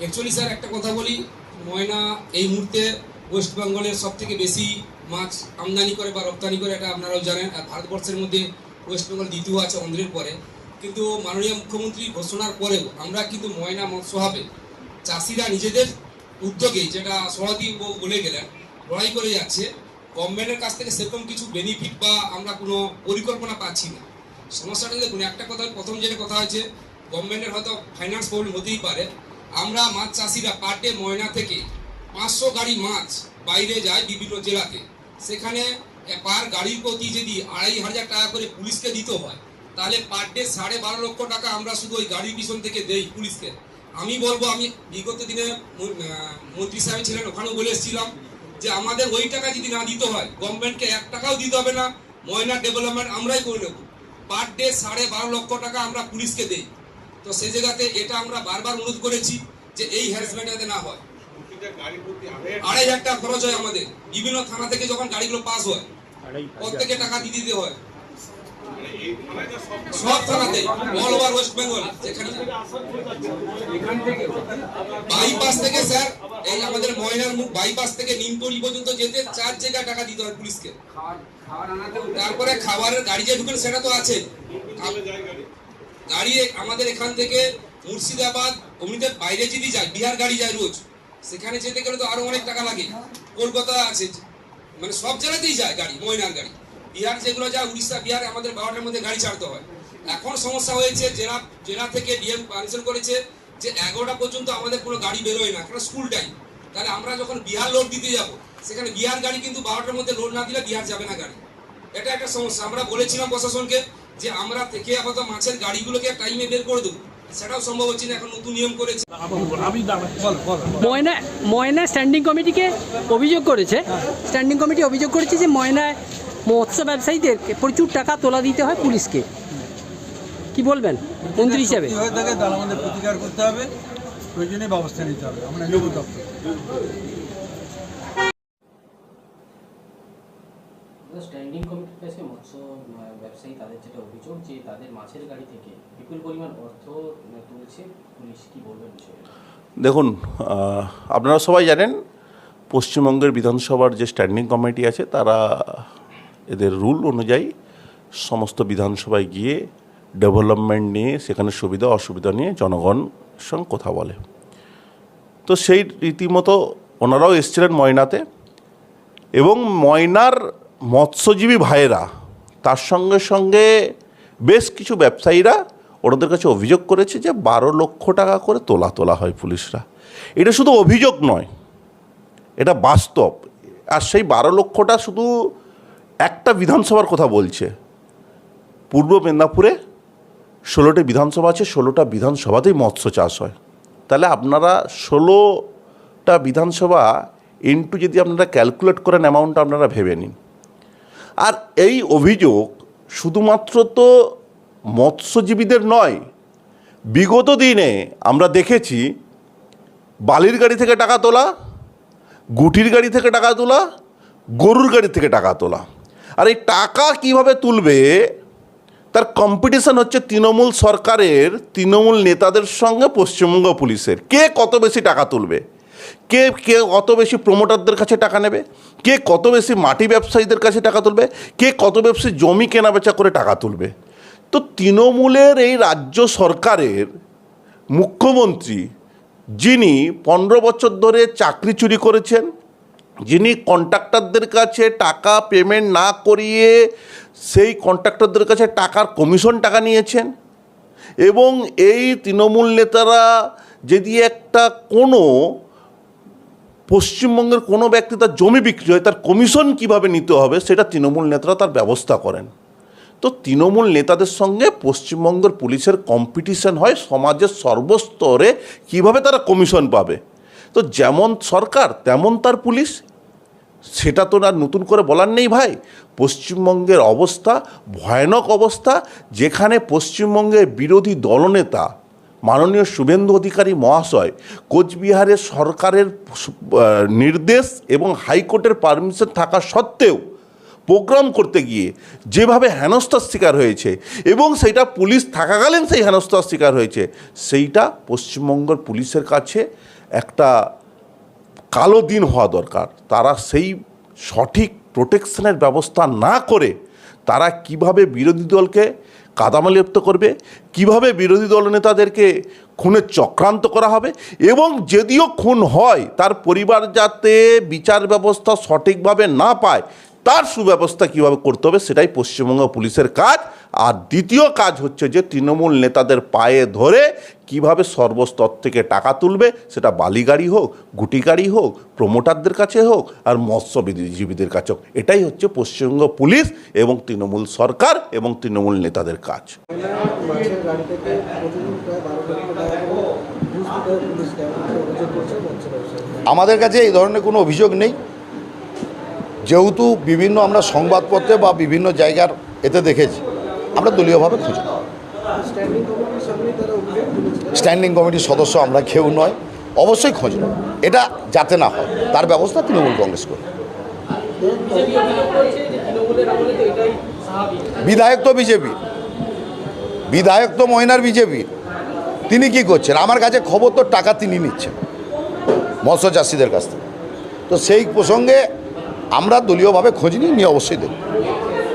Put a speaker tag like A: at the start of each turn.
A: Actually sir একটা কথা বলি। ময়না এই মুহূর্তে ওয়েস্ট বেঙ্গলের সব থেকে বেশি মাছ আমদানি করে বা রপ্তানি করে, এটা আপনারাও জানেন। আর ভারতবর্ষের মধ্যে ওয়েস্ট বেঙ্গল দ্বিতীয় আছে অন্ধ্রের পরে। কিন্তু মাননীয় মুখ্যমন্ত্রী ঘোষণার পরেও আমরা কিন্তু ময়না মৎস্য হবে চাষিরা নিজেদের উদ্যোগে যেটা সভাপতি বলে গেলেন, লড়াই করে যাচ্ছে। গভর্নমেন্টের কাছ থেকে সেরকম কিছু বেনিফিট বা আমরা কোনো পরিকল্পনা পাচ্ছি না। সমস্যাটা দেখুন, একটা কথা, প্রথম যেটা কথা হচ্ছে গভর্নমেন্টের হয়তো ফাইন্যান্স প্রবলেম হতেই পারে। আমরা মাছ চাষিরা পার ডে ময়না থেকে পাঁচশো গাড়ি মাছ বাইরে যায় বিভিন্ন জেলাতে। সেখানে পার গাড়ির প্রতি যদি আড়াই হাজার টাকা করে পুলিশকে দিতে হয়, তাহলে পার ডে সাড়ে বারো লক্ষ টাকা আমরা শুধু ওই গাড়ির পিছন থেকে দেই পুলিশকে। আমি বলব, আমি বিগত দিনে মন্ত্রী সাহেব ছিলেন, ওখানেও বলে এসেছিলাম যে আমাদের ওই টাকা যদি না দিতে হয় গভর্নমেন্টকে এক টাকাও দিতে হবে না, ময়না ডেভেলপমেন্ট আমরাই করে নেব। পার ডে সাড়ে বারো লক্ষ টাকা আমরা পুলিশকে দেই। তো সেই জায়গাতে এটা আমরা বারবার অনুরোধ করেছি যে এই হ্যারাসমেন্ট যাতে না হয়। আড়াই হাজার টাকা খরচ হয় আমাদের। বিভিন্ন থানা থেকে যখন গাড়িগুলো পাস হয় প্রত্যেকে টাকা দিয়ে দিতে হয়। সব থানাতে অল ওভার ওয়েস্ট বেঙ্গল যেখানে। বাইপাস থেকে স্যার এই আমাদের ময়নার মুখ বাইপাস থেকে নিমতলি পর্যন্ত যেতে চার জায়গায় টাকা দিতে হয় পুলিশকে। তারপরে খাবারের গাড়ি যে ঢুকেন সেটা তো আছে। গাড়ি আমাদের এখান থেকে মুর্শিদাবাদ, অমনিতে বাইরে যদি যায়, বিহার গাড়ি যায় রোজ, সেখানে যেতে গেলে তো আরও অনেক টাকা লাগে। কলকাতা আছে মানে সব জায়গাতেই যায় গাড়ি, ময়নার গাড়ি। বিহার যেগুলো যায়, উড়িষ্যা, বিহার আমাদের বারোটার মধ্যে গাড়ি ছাড়তে হয়। এখন সমস্যা হয়েছে, জেলা জেলা থেকে ডিএম পারমিশন করেছে যে এগারোটা পর্যন্ত আমাদের কোনো গাড়ি বেরোয় না, কারণ স্কুল টাইম। তাহলে আমরা যখন বিহার লোড দিতে যাব, সেখানে বিহার গাড়ি কিন্তু বারোটার মধ্যে লোড না দিলে বিহার যাবে না গাড়ি। এটা একটা সমস্যা, আমরা বলেছিলাম প্রশাসনকে যে আমরা থেকে আপাতত মাছের গাড়িগুলোকে টাইমে বের করে দেবো। সেটাও সম্ভব হচ্ছে না এখন নতুন নিয়ম করেছে।
B: ময়না ময়না স্ট্যান্ডিং কমিটিকে অভিযোগ করেছে। স্ট্যান্ডিং কমিটি অভিযোগ করেছে যে ময়নায় মৎস্য ব্যবসায়ীদের প্রচুর টাকা তোলা দিতে হয় পুলিশকে। কি বলবেন? মন্ত্রী হিসাবে।
C: হয়ে তার আমাদের প্রতিকার করতে হবে প্রয়োজনে ব্যবস্থা নিতে হবে। আমরা নেব দপ্তর।
D: স্ট্যান্ডিং মৎস্য ব্যবসায়ী তাদের যেটা অভিযোগ যে তাদের মাছের গাড়ি থেকে বিপুল পরিমাণ অর্থ তুলছে পুলিশ, কি বলবেন বিষয়ে
E: দেখুন আপনারা সবাই জানেন, পশ্চিমবঙ্গের বিধানসভার যে স্ট্যান্ডিং কমিটি আছে, তারা এদের রুল অনুযায়ী সমস্ত বিধানসভায় গিয়ে ডেভেলপমেন্ট নিয়ে, সেখানে সুবিধা, অসুবিধা নিয়ে জনগণ সঙ্গে কথা বলে। তো সেই রীতিমতো ওনারাও এসেছিলেন ময়নাতে এবং ময়নার মৎস্যজীবী ভাইয়েরা, তার সঙ্গে সঙ্গে বেশ কিছু ব্যবসায়ীরা ওনাদের কাছে অভিযোগ করেছে যে বারো লক্ষ টাকা করে তোলা তোলা হয় পুলিশরা। এটা শুধু অভিযোগ নয়, এটা বাস্তব। আর সেই বারো লক্ষটা শুধু একটা বিধানসভার কথা বলছে। পূর্ব মেদিনীপুরে ষোলোটি বিধানসভা আছে, ষোলোটা বিধানসভাতেই মৎস্য চাষ হয়। তাহলে আপনারা ষোলোটা বিধানসভা ইন্টু যদি আপনারা ক্যালকুলেট করেন অ্যামাউন্টটা আপনারা ভেবে নিন। আর এই অভিযোগ শুধুমাত্র তো মৎস্যজীবীদের নয়, বিগত দিনে আমরা দেখেছি বালির গাড়ি থেকে টাকা তোলা, গুটির গাড়ি থেকে টাকা তোলা, গরুর গাড়ি থেকে টাকা তোলা। আর এই টাকা কীভাবে তুলবে, তার কম্পিটিশন হচ্ছে তৃণমূল সরকারের, তৃণমূল নেতাদের সঙ্গে পশ্চিমবঙ্গ পুলিশের। কে কত বেশি টাকা তুলবে? কে কে কত বেশি প্রমোটারদের কাছে টাকা নেবে? কে কত বেশি মাটি ব্যবসায়ীদের কাছে টাকা তুলবে? কে কত বেশি জমি কেনাবেচা করে টাকা তুলবে? তো তৃণমূলের এই রাজ্য সরকারের মুখ্যমন্ত্রী যিনি পনেরো বছর ধরে চাকরি চুরি করেছেন, যিনি কন্ট্রাক্টরদের কাছে টাকা পেমেন্ট না করিয়ে সেই কন্ট্রাক্টরদের কাছে টাকার কমিশন টাকা নিয়েছেন এবং এই তৃণমূল নেতারা যদি একটা কোনো পশ্চিমবঙ্গের কোনো ব্যক্তি তার জমি বিক্রি হয়, তার কমিশন কীভাবে নিতে হবে সেটা তৃণমূল নেতারা তার ব্যবস্থা করেন। তো তৃণমূল নেতাদের সঙ্গে পশ্চিমবঙ্গের পুলিশের কম্পিটিশন হয়, সমাজের সর্বস্তরে কীভাবে তারা কমিশন পাবে। তো যেমন সরকার, তেমন তার পুলিশ। সেটা তো আর নতুন করে বলার নেই ভাই। পশ্চিমবঙ্গের অবস্থা ভয়ানক অবস্থা, যেখানে পশ্চিমবঙ্গের বিরোধী দলনেতা মাননীয় শুভেন্দু অধিকারী মহাশয় কোচবিহারের সরকারের নির্দেশ এবং হাইকোর্টের পারমিশন থাকা সত্ত্বেও প্রোগ্রাম করতে গিয়ে যেভাবে হেনস্থার শিকার হয়েছে এবং সেইটা পুলিশ থাকাকালীন সেই হেনস্থার শিকার হয়েছে, সেইটা পশ্চিমবঙ্গের পুলিশের কাছে একটা কালো দিন হওয়া দরকার। তারা সেই সঠিক প্রোটেকশনের ব্যবস্থা না করে তারা কীভাবে বিরোধী দলকে কাদামালিপ্ত করবে? কীভাবে বিরোধী দলনেতাদেরকে খুনের চক্রান্ত করা হবে? এবং যদিও খুন হয়, তার পরিবার যাতে বিচার ব্যবস্থা সঠিকভাবে না পায় তার সুব্যবস্থা কীভাবে করতে হবে সেটাই পশ্চিমবঙ্গ পুলিশের কাজ। আর দ্বিতীয় কাজ হচ্ছে যে তৃণমূল নেতাদের পায়ে ধরে কীভাবে সর্বস্তর থেকে টাকা তুলবে, সেটা বালিগাড়ি হোক গুটি গাড়ি হোক, প্রমোটারদের কাছে হোক, আর মৎস্য মৎস্যজীবীদের কাছে হোক। এটাই হচ্ছে পশ্চিমবঙ্গ পুলিশ এবং তৃণমূল সরকার এবং তৃণমূল নেতাদের কাজ।
F: গাড়ি
G: আমাদের কাছে এই ধরনের কোনো অভিযোগ নেই। যেহেতু বিভিন্ন আমরা সংবাদপত্রে বা বিভিন্ন জায়গার এতে দেখেছি, আমরা দলীয়ভাবে খুঁজি
F: স্ট্যান্ডিং কমিটির
G: সদস্য আমরা কেউ নয়, অবশ্যই খোঁজ নেব। এটা যাতে না হয়, তার ব্যবস্থা তৃণমূল কংগ্রেস
D: করে।
G: বিধায়ক তো বিজেপি, বিধায়ক তো ময়নার বিজেপি। তিনি কি করছেন? আমার কাছে খবর তো টাকা তিনি নিচ্ছেন, মৎস্য চাষিদের কাছ থেকে। তো সেই প্রসঙ্গে আমরা দলীয়ভাবে খোঁজ নিয়ে নিয়ে অবশ্যই দেব